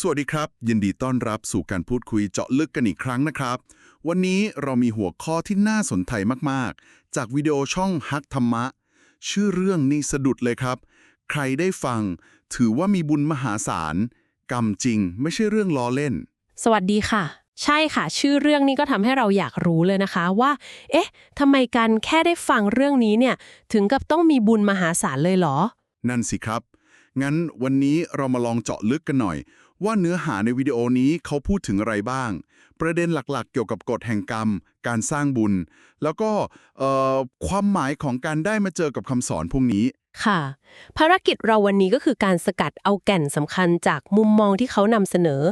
สวัสดีครับ ยินดีต้อนรับสู่การพูดคุยเจาะลึกกันอีกครั้งนะครับ วันนี้เรามีหัวข้อที่น่าสนใจมากๆ จากวิดีโอช่องฮักธรรมะ ชื่อเรื่องนี่สะดุดเลยครับ ใครได้ฟัง ถือว่ามีบุญมหาศาล กรรมจริงไม่ใช่เรื่องล้อเล่น สวัสดีค่ะ ใช่ค่ะ ชื่อเรื่องนี้ก็ทำให้เราอยากรู้เลยนะคะว่า เอ๊ะทำไมกันแค่ได้ฟังเรื่องนี้เนี่ยถึงกับต้องมีบุญมหาศาลเลยเหรอ นั่นสิครับ งั้นวันนี้เรามาลองเจาะลึกกันหน่อย ว่าเนื้อหาในวิดีโอนี้เขาพูดถึงอะไรบ้าง ประเด็นหลักๆ เกี่ยวกับกฎแห่งกรรม การสร้างบุญ แล้วก็เอ่อความหมายของการได้มาเจอกับคำสอนพวกนี้ ค่ะ ภารกิจเราวันนี้ก็คือการสกัดเอาแก่นสำคัญจากมุมมองที่เขานำเสนอ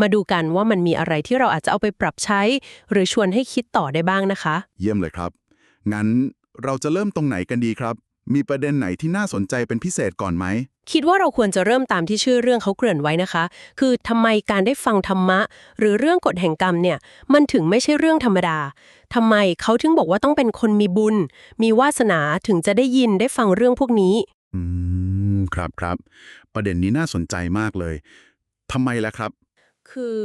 มาดูกันว่ามันมีอะไรที่เราอาจจะเอาไปปรับใช้ หรือชวนให้คิดต่อได้บ้างนะคะ เยี่ยมเลยครับ งั้นเราจะเริ่มตรงไหนกันดีครับ มีประเด็นไหนที่น่าสนใจเป็นพิเศษก่อนไหม คิดว่าเราควรจะเริ่มตามที่ชื่อเรื่องเขาเกริ่นไว้นะคะ คือทำไมการได้ฟังธรรมะ หรือเรื่องกฎแห่งกรรมเนี่ย มันถึงไม่ใช่เรื่องธรรมดาทำไมเขาถึงบอกว่าต้องเป็นคนมีบุญ มีวาสนาถึงจะได้ยินได้ฟังเรื่องพวกนี้ อืม ครับครับ ประเด็นนี้น่าสนใจมากเลยทำไมล่ะครับ คือ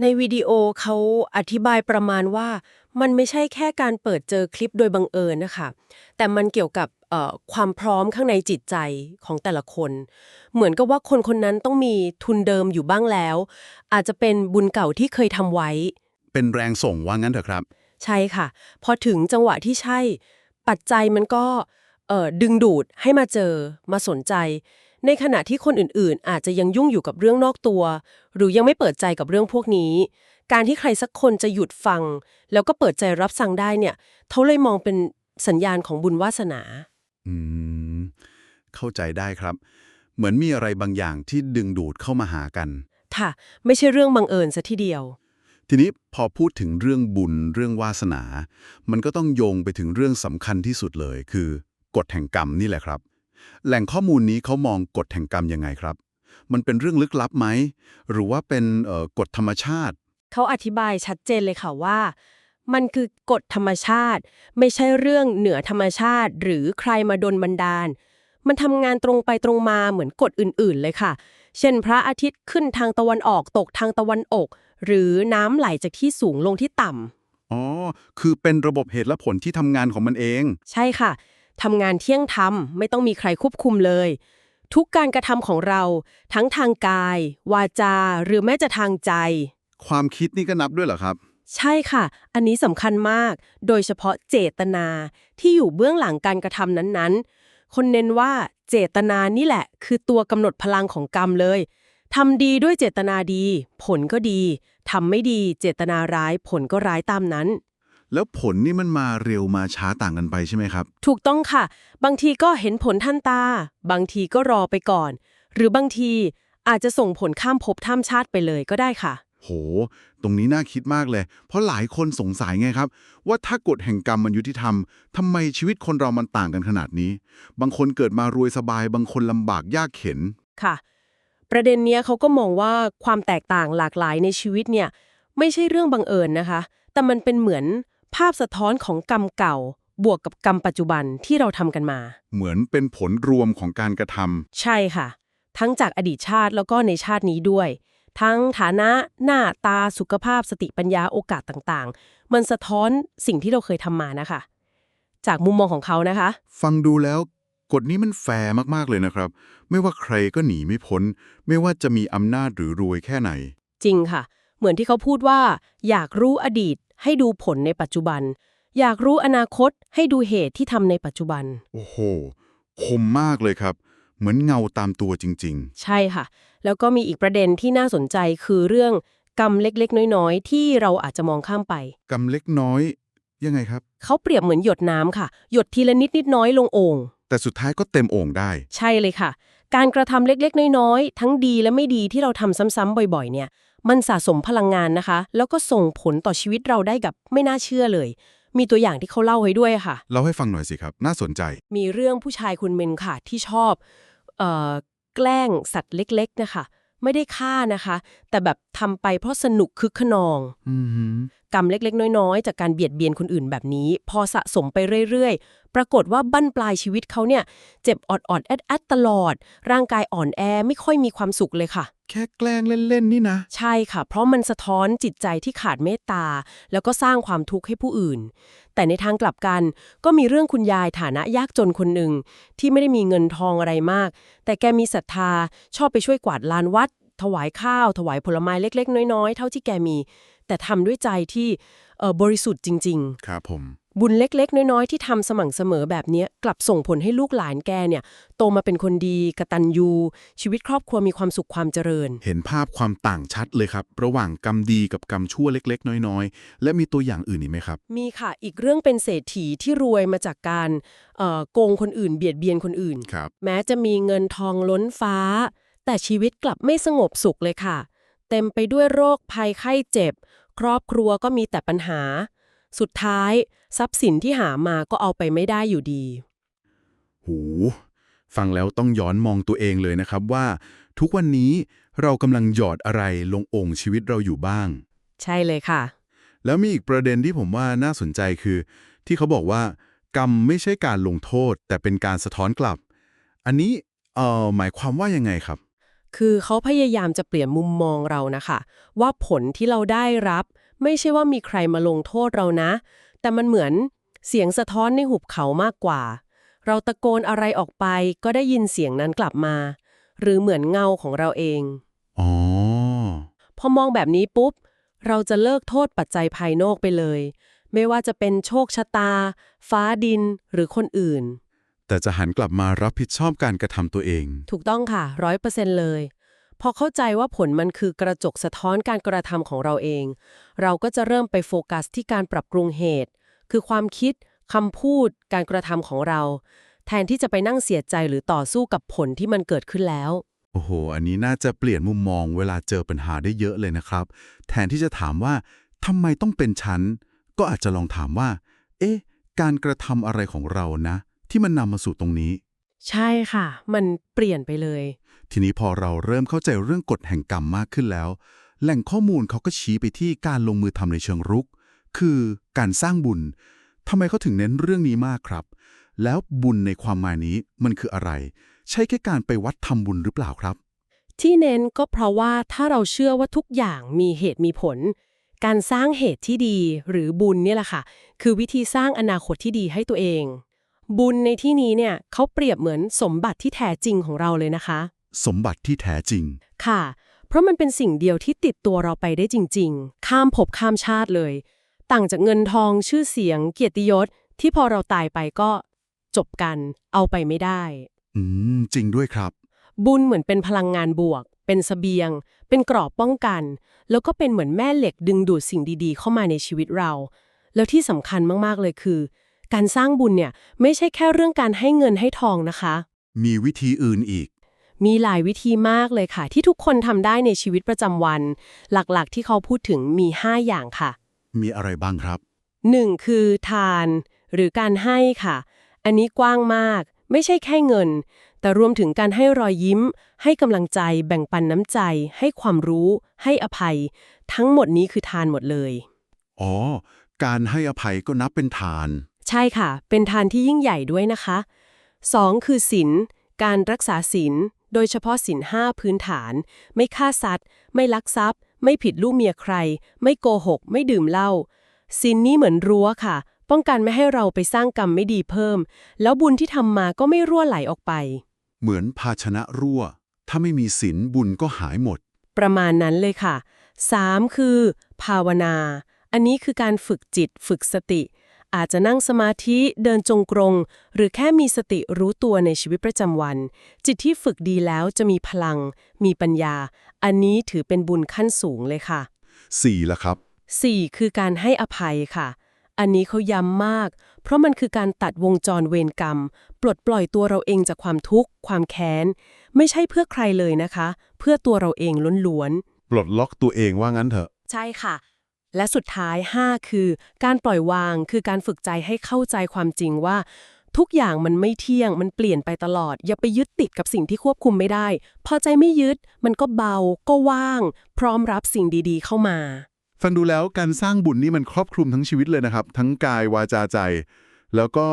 ในวิดีโอเขาอธิบายประมาณว่า มันไม่ใช่แค่การเปิดเจอคลิปโดยบังเอิญนะคะ แต่มันเกี่ยวกับเอ่อความพร้อมข้างในจิตใจของแต่ละคน เหมือนกับว่าคนคนนั้นต้องมีทุนเดิมอยู่บ้างแล้ว อาจจะเป็นบุญเก่าที่เคยทำไว้ เป็นแรงส่งว่างั้นเถอะครับ ใช่ค่ะ พอถึงจังหวะที่ใช่ ปัจจัยมันก็เอ่อดึงดูดให้มาเจอมาสนใจ ในขณะที่คนอื่นๆ อาจจะยังยุ่งอยู่กับเรื่องนอกตัว หรือยังไม่เปิดใจกับเรื่องพวกนี้ การที่ใครสักคนจะหยุดฟัง แล้วก็เปิดใจรับฟังได้เนี่ยเขาเลยมองเป็นสัญญาณของบุญวาสนา อืม เข้าใจได้ครับ เหมือนมีอะไรบางอย่างที่ดึงดูดเข้ามาหากัน ค่ะ ไม่ใช่เรื่องบังเอิญซะทีเดียว ทีนี้พอพูดถึงเรื่องบุญเรื่องวาสนา มันก็ต้องโยงไปถึงเรื่องสำคัญที่สุดเลย คือกฎแห่งกรรมนี่แหละครับ แหล่งข้อมูลนี้เขามองกฎแห่งกรรมยังไงครับ มันเป็นเรื่องลึกลับไหม หรือว่าเป็นเอ่อกฎธรรมชาติ เขาอธิบายชัดเจนเลยค่ะว่า มันคือกฎธรรมชาติ ไม่ใช่เรื่องเหนือธรรมชาติ หรือใครมาดนบันดาล มันทำงานตรงไปตรงมาเหมือนกฎอื่นๆเลยค่ะ เช่น พระอาทิตย์ขึ้นทางตะวันออกตกทางตะวันออกหรือน้ำไหลจากที่สูงลงที่ต่ำอ๋อ คือเป็นระบบเหตุและผลที่ทำงานของมันเอง ใช่ค่ะทำงานเที่ยงธรรมไม่ต้องมีใครควบคุมเลย ทุกการกระทำของเราทั้งทางกาย วาจา หรือแม้จะทางใจ ความคิดนี่ก็นับด้วยเหรอครับ ใช่ค่ะ อันนี้สำคัญมาก โดยเฉพาะเจตนาที่อยู่เบื้องหลังการกระทำนั้นๆ คนเน้นว่าเจตนานี่แหละ คือตัวกำหนดพลังของกรรมเลยทำดีด้วยเจตนาดี ผลก็ดีทำไม่ดีเจตนาร้าย ผลก็ร้ายตามนั้น แล้วผลนี่มันมาเร็วมาช้าต่างกันไปใช่ไหมครับ ถูกต้องค่ะ บางทีก็เห็นผลทันตา บางทีก็รอไปก่อน หรือบางทีอาจจะส่งผลข้ามภพข้ามชาติไปเลยก็ได้ค่ะ โห ตรงนี้น่าคิดมากเลย เพราะหลายคนสงสัยไงครับ ว่าถ้ากฎแห่งกรรมมันยุติธรรมทำไมชีวิตคนเรามันต่างกันขนาดนี้ บางคนเกิดมารวยสบาย บางคนลำบากยากเข็น ค่ะ ประเด็นเนี้ยเขาก็มองว่าความแตกต่างหลากหลายในชีวิตเนี่ยไม่ใช่เรื่องบังเอิญนะคะ แต่มันเป็นเหมือนภาพสะท้อนของกรรมเก่า บวกกับกรรมปัจจุบันที่เราทำกันมา เหมือนเป็นผลรวมของการกระทำใช่ค่ะ ทั้งจากอดีตชาติแล้วก็ในชาตินี้ด้วย ทั้งฐานะหน้าตาสุขภาพสติปัญญาโอกาสต่างๆ มันสะท้อนสิ่งที่เราเคยทำมานะคะ จากมุมมองของเขานะคะ ฟังดูแล้วกฎนี้มันแฟร์มากๆเลยนะครับ ไม่ว่าใครก็หนีไม่พ้น ไม่ว่าจะมีอำนาจหรือรวยแค่ไหน จริงค่ะ เหมือนที่เขาพูดว่า อยากรู้อดีต ให้ดูผลในปัจจุบัน อยากรู้อนาคตให้ดูเหตุที่ทำในปัจจุบัน โอ้โห คมมากเลยครับ เหมือนเงาตามตัวจริง ใช่ค่ะ แล้วก็มีอีกประเด็นที่น่าสนใจคือเรื่องกรรมเล็กๆ น้อยๆ ที่เราอาจจะมองข้ามไป ๆกรรมเล็กน้อย ยังไงครับ เขาเปรียบเหมือนหยดน้ำค่ะ หยดทีละนิดนิดๆน้อยๆลงโอ่งแต่สุดท้ายก็เต็มโอ่งได้ ใช่เลยค่ะ การกระทำเล็กๆ น้อยๆ ทั้งดีและไม่ดีที่เราทำซ้ำๆบ่อยๆ เนี่ย มันสะสมพลังงานนะคะ แล้วก็ส่งผลต่อชีวิตเราได้กับไม่น่าเชื่อเลย มีตัวอย่างที่เขาเล่าไว้ด้วยค่ะเล่าให้ฟังหน่อยสิครับ น่าสนใจ มีเรื่องผู้ชายคนหนึ่งค่ะที่ชอบเอ่อ แกล้งสัตว์เล็ก ๆ นะคะ ไม่ได้ฆ่านะคะ แต่แบบทำไปเพราะสนุกคึกขนองอือหือ กรรมเล็กๆ น้อยๆ จากการเบียดเบียนคนอื่นแบบนี้ พอสะสมไปเรื่อยๆ ปรากฏว่าบั้นปลายชีวิตเขาเนี่ย เจ็บออดๆแอดๆตลอด ร่างกายอ่อนแอไม่ค่อยมีความสุขเลยค่ะ แค่แกล้งเล่น ๆ นี่นะ ใช่ค่ะ เพราะมันสะท้อนจิตใจที่ขาดเมตตา แล้วก็สร้างความทุกข์ให้ผู้อื่น แต่ในทางกลับกันก็มีเรื่องคุณยายฐานะยากจนคนหนึ่งที่ไม่ได้มีเงินทองอะไรมาก แต่แกมีศรัทธาชอบไปช่วยกวาดลานวัด ถวายข้าว ถวายผลไม้เล็ก ๆ น้อย ๆ เท่าที่แกมี แต่ทำด้วยใจที่เอ่อบริสุทธิ์จริง ๆ ครับผม บุญเล็ก ๆ น้อย ๆ ที่ทำสม่ำเสมอแบบเนี้ยกลับส่งผลให้ลูกหลานแกเนี่ย โตมาเป็นคนดีกตัญญูชีวิตครอบครัวมีความสุขความเจริญ เห็นภาพความต่างชัดเลยครับ ระหว่างกรรมดีกับกรรมชั่วเล็ก ๆ น้อย ๆ และมีตัวอย่างอื่นอีกไหมครับ มีค่ะอีกเรื่องเป็นเศรษฐีที่รวยมาจากการเอ่อโกงคนอื่น เบียดเบียนคนอื่นครับแม้จะมีเงินทองล้นฟ้า แต่ชีวิตกลับไม่สงบสุขเลยค่ะ เต็มไปด้วยโรคภัยไข้เจ็บ ครอบครัวก็มีแต่ปัญหา สุดท้าย ทรัพย์สินที่หามาก็เอาไปไม่ได้อยู่ดี หูฟังแล้วต้องย้อนมองตัวเองเลยนะครับว่า ทุกวันนี้เรากำลังหยอดอะไรลงองค์ชีวิตเราอยู่บ้าง ใช่เลยค่ะ แล้วมีอีกประเด็นที่ผมว่าน่าสนใจคือ ที่เขาบอกว่า กรรมไม่ใช่การลงโทษ แต่เป็นการสะท้อนกลับ อันนี้เอ่อหมายความว่ายังไงครับ คือเขาพยายามจะเปลี่ยนมุมมองเรานะคะ ว่าผลที่เราได้รับ ไม่ใช่ว่ามีใครมาลงโทษเรานะ แต่มันเหมือนเสียงสะท้อนในหุบเขามากกว่า เราตะโกนอะไรออกไปก็ได้ยินเสียงนั้นกลับมา หรือเหมือนเงาของเราเองอ๋อพอมองแบบนี้ปุ๊บ เราจะเลิกโทษปัจจัยภายนอกไปเลย ไม่ว่าจะเป็นโชคชะตา ฟ้าดินหรือคนอื่น แต่จะหันกลับมารับผิดชอบการกระทำตัวเอง ถูกต้องค่ะร้อยเปอร์เซ็นต์เลย พอเข้าใจว่าผลมันคือกระจกสะท้อนการกระทำของเราเอง เราก็จะเริ่มไปโฟกัสที่การปรับปรุงเหตุ คือความคิดคำพูด การกระทำของเรา แทนที่จะไปนั่งเสียใจหรือต่อสู้กับผลที่มันเกิดขึ้นแล้ว โอ้โห อันนี้น่าจะเปลี่ยนมุมมองเวลาเจอปัญหาได้เยอะเลยนะครับ แทนที่จะถามว่าทำไมต้องเป็นฉัน ก็อาจจะลองถามว่า เอ๊ะ การกระทำอะไรของเรานะ ที่มันนำมาสู่ตรงนี้ ใช่ค่ะ มันเปลี่ยนไปเลย ทีนี้พอเราเริ่มเข้าใจเรื่องกฎแห่งกรรมมากขึ้นแล้ว แหล่งข้อมูลเขาก็ชี้ไปที่การลงมือทำในเชิงรุก คือการสร้างบุญทำไมเขาถึงเน้นเรื่องนี้มากครับ แล้วบุญในความหมายนี้มันคืออะไร ใช่แค่การไปวัดทำบุญหรือเปล่าครับ ที่เน้นก็เพราะว่าถ้าเราเชื่อว่าทุกอย่างมีเหตุมีผล การสร้างเหตุที่ดีหรือบุญเนี่ยแหละค่ะ คือวิธีสร้างอนาคตที่ดีให้ตัวเอง บุญในที่นี้เนี่ยเขาเปรียบเหมือนสมบัติที่แท้จริงของเราเลยนะคะ สมบัติที่แท้จริง ค่ะ เพราะมันเป็นสิ่งเดียวที่ติดตัวเราไปได้จริง ๆ ข้ามภพข้ามชาติเลย ต่างจากเงินทองชื่อเสียง เกียรติยศ ที่พอเราตายไปก็จบกัน เอาไปไม่ได้ อืม จริงด้วยครับ บุญเหมือนเป็นพลังงานบวก เป็นเสบียง เป็นกรอบป้องกัน แล้วก็เป็นเหมือนแม่เหล็กดึงดูดสิ่งดีๆ เข้ามาในชีวิตเรา แล้วที่สำคัญมากๆเลยคือ การสร้างบุญเนี่ยไม่ใช่แค่เรื่องการให้เงินให้ทองนะคะ มีวิธีอื่นอีก มีหลายวิธีมากเลยค่ะ ที่ทุกคนทำได้ในชีวิตประจำวัน หลักๆ ที่เขาพูดถึงมี 5 อย่างค่ะ มีอะไรบ้างครับ 1. คือทาน หรือการให้ค่ะ อันนี้กว้างมาก ไม่ใช่แค่เงิน แต่รวมถึงการให้รอยยิ้ม ให้กำลังใจแบ่งปันน้ำใจ ให้ความรู้ ให้อภัย ทั้งหมดนี้คือทานหมดเลย อ๋อ การให้อภัยก็นับเป็นทาน ใช่ค่ะ เป็นทานที่ยิ่งใหญ่ด้วยนะคะ 2. คือศีลการรักษาศีลโดยเฉพาะศีลห้าพื้นฐาน ไม่ฆ่าสัตว์ ไม่ลักทรัพย์ ไม่ผิดลูกเมียใคร ไม่โกหก ไม่ดื่มเหล้าศีลนี้เหมือนรั้วค่ะ ป้องกันไม่ให้เราไปสร้างกรรมไม่ดีเพิ่ม แล้วบุญที่ทำมาก็ไม่รั่วไหลออกไป เหมือนภาชนะรั่ว ถ้าไม่มีศีลบุญก็หายหมด ประมาณนั้นเลยค่ะ 3. คือ ภาวนา อันนี้คือการฝึกจิตฝึกสติ อาจจะนั่งสมาธิเดินจงกรมหรือแค่มีสติรู้ตัวในชีวิตประจำวัน จิตที่ฝึกดีแล้วจะมีพลัง มีปัญญา อันนี้ถือเป็นบุญขั้นสูงเลยค่ะ 4. ละครับ 4. คือการให้อภัยค่ะ อันนี้เขาย้ำมาก เพราะมันคือการตัดวงจรเวรกรรม ปลดปล่อยตัวเราเองจากความทุกข์ ความแค้น ไม่ใช่เพื่อใครเลยนะคะ เพื่อตัวเราเองล้วนๆ ปลดล็อกตัวเองว่างั้นเถอะ ใช่ค่ะ และสุดท้าย 5 คือ การปล่อยวางคือการฝึกใจให้เข้าใจความจริงว่า ทุกอย่างมันไม่เที่ยงมันเปลี่ยนไปตลอด อย่าไปยึดติดกับสิ่งที่ควบคุมไม่ได้ พอใจไม่ยึด มันก็เบา ก็ว่าง พร้อมรับสิ่งดีๆ เข้ามา ฟังดูแล้วการสร้างบุญนี่มันครอบคลุมทั้งชีวิตเลยนะครับ ทั้งกายวาจาใจ แล้วก็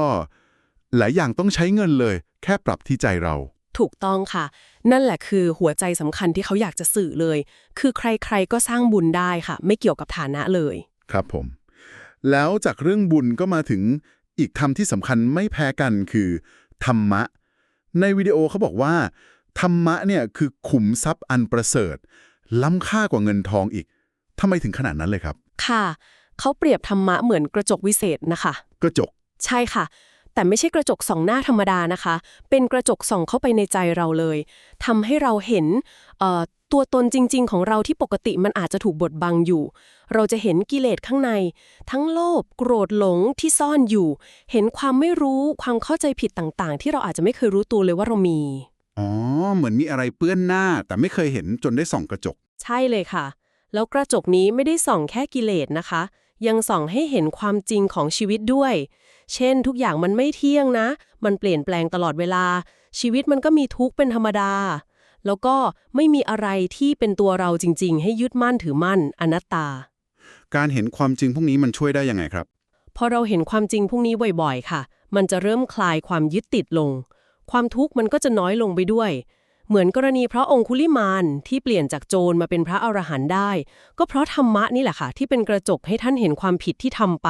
หลายอย่างต้องใช้เงินเลย แค่ปรับที่ใจเรา ถูกต้องค่ะ นั่นแหละคือหัวใจสำคัญที่เขาอยากจะสื่อเลย คือใครๆก็สร้างบุญได้ค่ะ ไม่เกี่ยวกับฐานะเลย ครับผม แล้วจากเรื่องบุญก็มาถึงอีกธรรมที่สำคัญไม่แพ้กันคือ ธรรมะ ในวิดีโอเขาบอกว่า ธรรมะเนี่ยคือขุมทรัพย์อันประเสริฐ ล้ำค่ากว่าเงินทองอีกทำไมถึงขนาดนั้นเลยครับ ค่ะ เขาเปรียบธรรมะเหมือนกระจกวิเศษนะคะ กระจก ใช่ค่ะ แต่ไม่ใช่กระจกส่องหน้าธรรมดานะคะ เป็นกระจกส่องเข้าไปในใจเราเลยทำให้เราเห็นเอ่อตัวตนจริง ๆ ของเราที่ปกติมันอาจจะถูกบดบังอยู่ เราจะเห็นกิเลสข้างใน ทั้งโลภโกรธหลงที่ซ่อนอยู่ เห็นความไม่รู้ความเข้าใจผิดต่างๆ ที่เราอาจจะไม่เคยรู้ตัวเลยว่าเรามี อ๋อ เหมือนมีอะไรเปื้อนหน้า แต่ไม่เคยเห็นจนได้ส่องกระจก ใช่เลยค่ะ แล้วกระจกนี้ไม่ได้ส่องแค่กิเลสนะคะ ยังส่องให้เห็นความจริงของชีวิตด้วย เช่น ทุกอย่างมันไม่เที่ยงนะ มันเปลี่ยนแปลงตลอดเวลา ชีวิตมันก็มีทุกข์เป็นธรรมดา แล้วก็ไม่มีอะไรที่เป็นตัวเราจริง ๆ ให้ยึดมั่นถือมั่นอนัตตา การเห็นความจริงพวกนี้มันช่วยได้ยังไงครับ พอเราเห็นความจริงพวกนี้บ่อยๆ ค่ะ มันจะเริ่มคลายความยึดติดลง ความทุกข์มันก็จะน้อยลงไปด้วยเหมือนกรณีพระองคุลิมานที่เปลี่ยนจากโจรมาเป็นพระอรหันต์ได้ ก็เพราะธรรมะนี่แหละค่ะ ที่เป็นกระจกให้ท่านเห็นความผิดที่ทำไป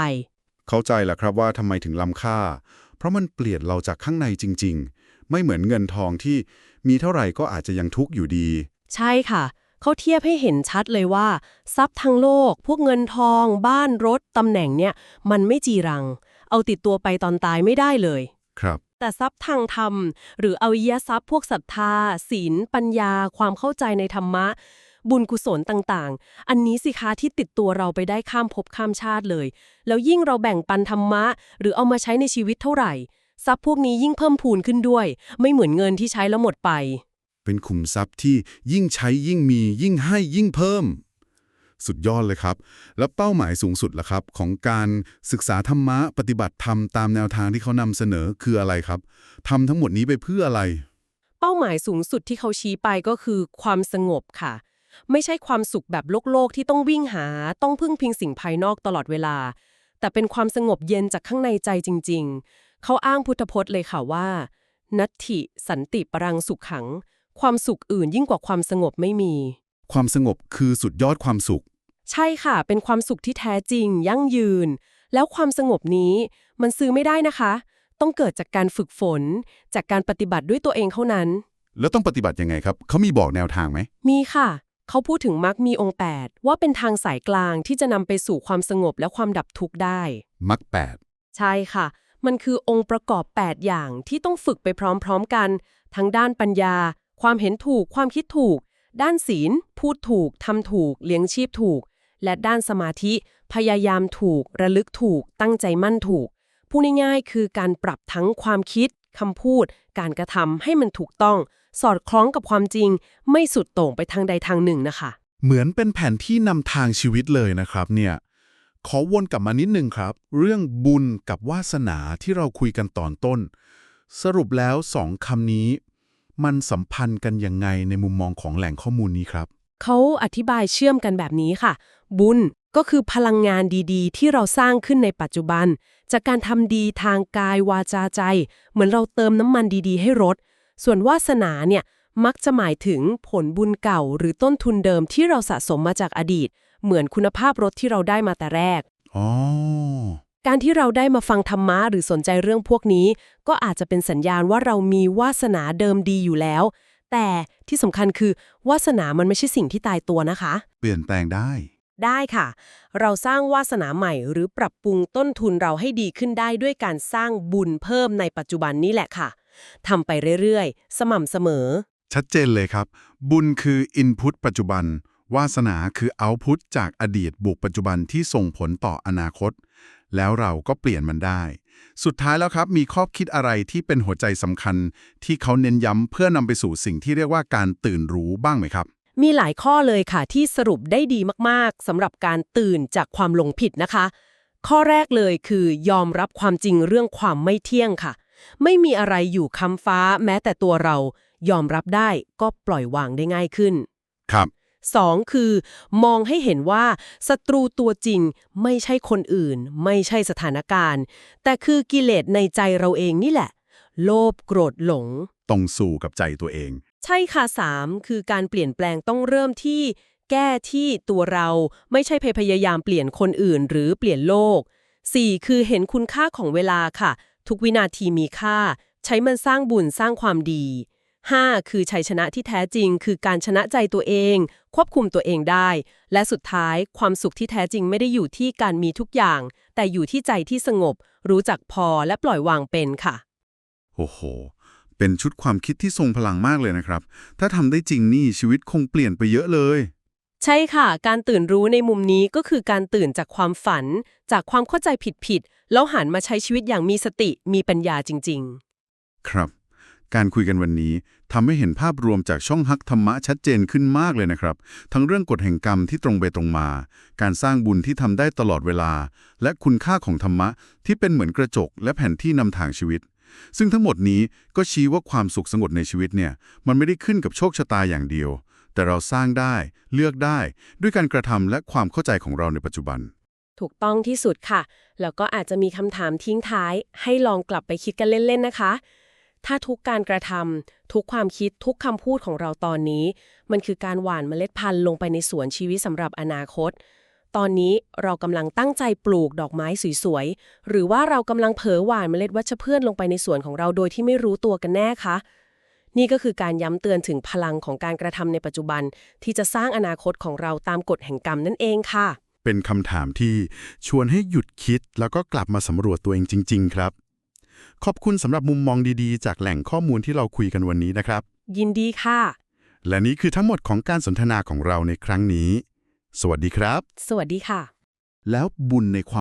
เข้าใจแหละครับว่าทำไมถึงล้ำค่า เพราะมันเปลี่ยนเราจากข้างในจริง ๆ ไม่เหมือนเงินทองที่มีเท่าไหร่ก็อาจจะยังทุกข์อยู่ดี ใช่ค่ะ เขาเทียบให้เห็นชัดเลยว่า ทรัพย์ทางโลก พวกเงินทอง บ้านรถตำแหน่งเนี่ย มันไม่จีรัง เอาติดตัวไปตอนตายไม่ได้เลย ครับ แต่ทรัพย์ทางธรรม หรืออวิยทรัพย์พวกศรัทธา ศีล ปัญญา ความเข้าใจในธรรมะ บุญกุศลต่างๆ อันนี้สิคะที่ติดตัวเราไปได้ข้ามภพข้ามชาติเลย แล้วยิ่งเราแบ่งปันธรรมะ หรือเอามาใช้ในชีวิตเท่าไหร่ ทรัพย์พวกนี้ยิ่งเพิ่มพูนขึ้นด้วย ไม่เหมือนเงินที่ใช้แล้วหมดไป เป็นขุมทรัพย์ที่ยิ่งใช้ยิ่งมี ยิ่งให้ยิ่งเพิ่ม สุดยอดเลยครับ แล้วเป้าหมายสูงสุดล่ะครับ ของการศึกษาธรรมะปฏิบัติธรรมตามแนวทางที่เขานำเสนอคืออะไรครับทำทั้งหมดนี้ไปเพื่ออะไร เป้าหมายสูงสุดที่เขาชี้ไปก็คือความสงบค่ะ ไม่ใช่ความสุขแบบโลกโลกๆที่ต้องวิ่งหา ต้องพึ่งพิงสิ่งภายนอกตลอดเวลา แต่เป็นความสงบเย็นจากข้างในใจจริง ๆ เขาอ้างพุทธพจน์เลยค่ะว่า นัตถิสันติปรังสุขขัง ความสุขอื่นยิ่งกว่าความสงบไม่มี ความสงบคือสุดยอดความสุข ใช่ค่ะ เป็นความสุขที่แท้จริง ยั่งยืน แล้วความสงบนี้มันซื้อไม่ได้นะคะ ต้องเกิดจากการฝึกฝน จากการปฏิบัติด้วยตัวเองเท่านั้น แล้วต้องปฏิบัติยังไงครับ เขามีบอกแนวทางไหม มีค่ะ เขาพูดถึงมรรคมีองค์ 8 ว่าเป็นทางสายกลางที่จะนำไปสู่ความสงบและความดับทุกข์ได้มักแปดใช่ค่ะ มันคือองค์ประกอบ 8 อย่างที่ต้องฝึกไปพร้อมๆกัน ทั้งด้านปัญญา ความเห็นถูก ความคิดถูก ด้านศีล พูดถูกทำถูก เลี้ยงชีพถูก และด้านสมาธิ พยายามถูก ระลึกถูก ตั้งใจมั่นถูกพูดง่ายๆคือการปรับทั้งความคิดคำพูด การกระทำให้มันถูกต้อง สอดคล้องกับความจริง ไม่สุดโต่งไปทางใดทางหนึ่งนะคะ เหมือนเป็นแผนที่นำทางชีวิตเลยนะครับเนี่ยขอวนกลับมานิดนึงครับ เรื่องบุญกับวาสนาที่เราคุยกันตอนต้น สรุปแล้วสองคำนี้ มันสัมพันธ์กันยังไงในมุมมองของแหล่งข้อมูลนี้ครับเขาอธิบายเชื่อมกันแบบนี้ค่ะ บุญก็คือพลังงานดีๆ ที่เราสร้างขึ้นในปัจจุบัน จากการทำดีทางกายวาจาใจ เหมือนเราเติมน้ำมันดีๆ ให้รถ ส่วนวาสนาเนี่ยมักจะหมายถึงผลบุญเก่า หรือต้นทุนเดิมที่เราสะสมมาจากอดีต เหมือนคุณภาพรถที่เราได้มาแต่แรกอ๋อการที่เราได้มาฟังธรรมะหรือสนใจเรื่องพวกนี้ ก็อาจจะเป็นสัญญาณว่าเรามีวาสนาเดิมดีอยู่แล้ว แต่ที่สำคัญคือ วาสนามันไม่ใช่สิ่งที่ตายตัวนะคะ เปลี่ยนแปลงได้ ได้ค่ะ เราสร้างวาสนาใหม่ หรือปรับปรุงต้นทุนเราให้ดีขึ้นได้ด้วยการสร้างบุญเพิ่มในปัจจุบันนี่แหละค่ะ ทำไปเรื่อยๆ สม่ำเสมอ ชัดเจนเลยครับ บุญคือ Input ปัจจุบัน วาสนาคือ Output จากอดีตบวกปัจจุบันที่ส่งผลต่ออนาคต แล้วเราก็เปลี่ยนมันได้ สุดท้ายแล้วครับมีข้อคิดอะไรที่เป็นหัวใจสำคัญ ที่เขาเน้นย้ำเพื่อนำไปสู่สิ่งที่เรียกว่าการตื่นรู้บ้างไหมครับ มีหลายข้อเลยค่ะที่สรุปได้ดีมากๆสำหรับการตื่นจากความหลงผิดนะคะ ข้อแรกเลยคือยอมรับความจริงเรื่องความไม่เที่ยงค่ะ ไม่มีอะไรอยู่คำฟ้าแม้แต่ตัวเรา ยอมรับได้ก็ปล่อยวางได้ง่ายขึ้น ครับ 2. คือ มองให้เห็นว่าศัตรูตัวจริงไม่ใช่คนอื่น ไม่ใช่สถานการณ์ แต่คือกิเลสในใจเราเองนี่แหละ โลภโกรธหลง ต้องสู้กับใจตัวเอง ใช่ค่ะ 3 คือการเปลี่ยนแปลงต้องเริ่มที่ แก้ที่ตัวเราไม่ใช่ไปพยายามเปลี่ยนคนอื่นหรือเปลี่ยนโลก 4. คือเห็นคุณค่าของเวลาค่ะ ทุกวินาทีมีค่า ใช้มันสร้างบุญสร้างความดี 5. คือชัยชนะที่แท้จริง คือการชนะใจตัวเอง ควบคุมตัวเองได้ และสุดท้ายความสุขที่แท้จริงไม่ได้อยู่ที่การมีทุกอย่าง แต่อยู่ที่ใจที่สงบ รู้จักพอและปล่อยวางเป็นค่ะโอ้โห เป็นชุดความคิดที่ทรงพลังมากเลยนะครับ ถ้าทำได้จริงนี่ชีวิตคงเปลี่ยนไปเยอะเลย ใช่ค่ะ การตื่นรู้ในมุมนี้ก็คือการตื่นจากความฝัน จากความเข้าใจผิดๆแล้วหันมาใช้ชีวิตอย่างมีสติมีปัญญาจริงครับ การคุยกันวันนี้ทำให้เห็นภาพรวมจากช่องฮักธรรมะชัดเจนขึ้นมากเลยนะครับ ทั้งเรื่องกฎแห่งกรรมที่ตรงไปตรงมา การสร้างบุญที่ทำได้ตลอดเวลา และคุณค่าของธรรมะที่เป็นเหมือนกระจก และแผนที่นำทางชีวิต ซึ่งทั้งหมดนี้ก็ชี้ว่าความสุขสงบในชีวิตเนี่ยมันไม่ได้ขึ้นกับโชคชะตาอย่างเดียว แต่เราสร้างได้เลือกได้ด้วยการกระทำและความเข้าใจของเราในปัจจุบัน ถูกต้องที่สุดค่ะ แล้วก็อาจจะมีคำถามทิ้งท้าย ให้ลองกลับไปคิดกันเล่น ๆ นะคะ ถ้าทุกการกระทำทุกความคิดทุกคำพูดของเราตอนนี้ มันคือการหว่านเมล็ดพันธุ์ลงไปในสวนชีวิตสำหรับอนาคต ตอนนี้เรากำลังตั้งใจปลูกดอกไม้สวยๆหรือว่าเรากำลังเผลอหว่านเมล็ดวัชพืชลงไปในสวนของเราโดยที่ไม่รู้ตัวกันแน่คะ นี่ก็คือการย้ำเตือนถึงพลังของการกระทำในปัจจุบัน ที่จะสร้างอนาคตของเราตามกฎแห่งกรรมนั่นเองค่ะ เป็นคำถามที่ชวนให้หยุดคิด แล้วก็กลับมาสำรวจตัวเองจริง ๆ ครับ ขอบคุณสำหรับมุมมองดีๆ จากแหล่งข้อมูลที่เราคุยกันวันนี้นะครับ ยินดีค่ะ และนี่คือทั้งหมดของการสนทนาของเราในครั้งนี้ สวัสดีครับ สวัสดีค่ะ แล้วบุญในความ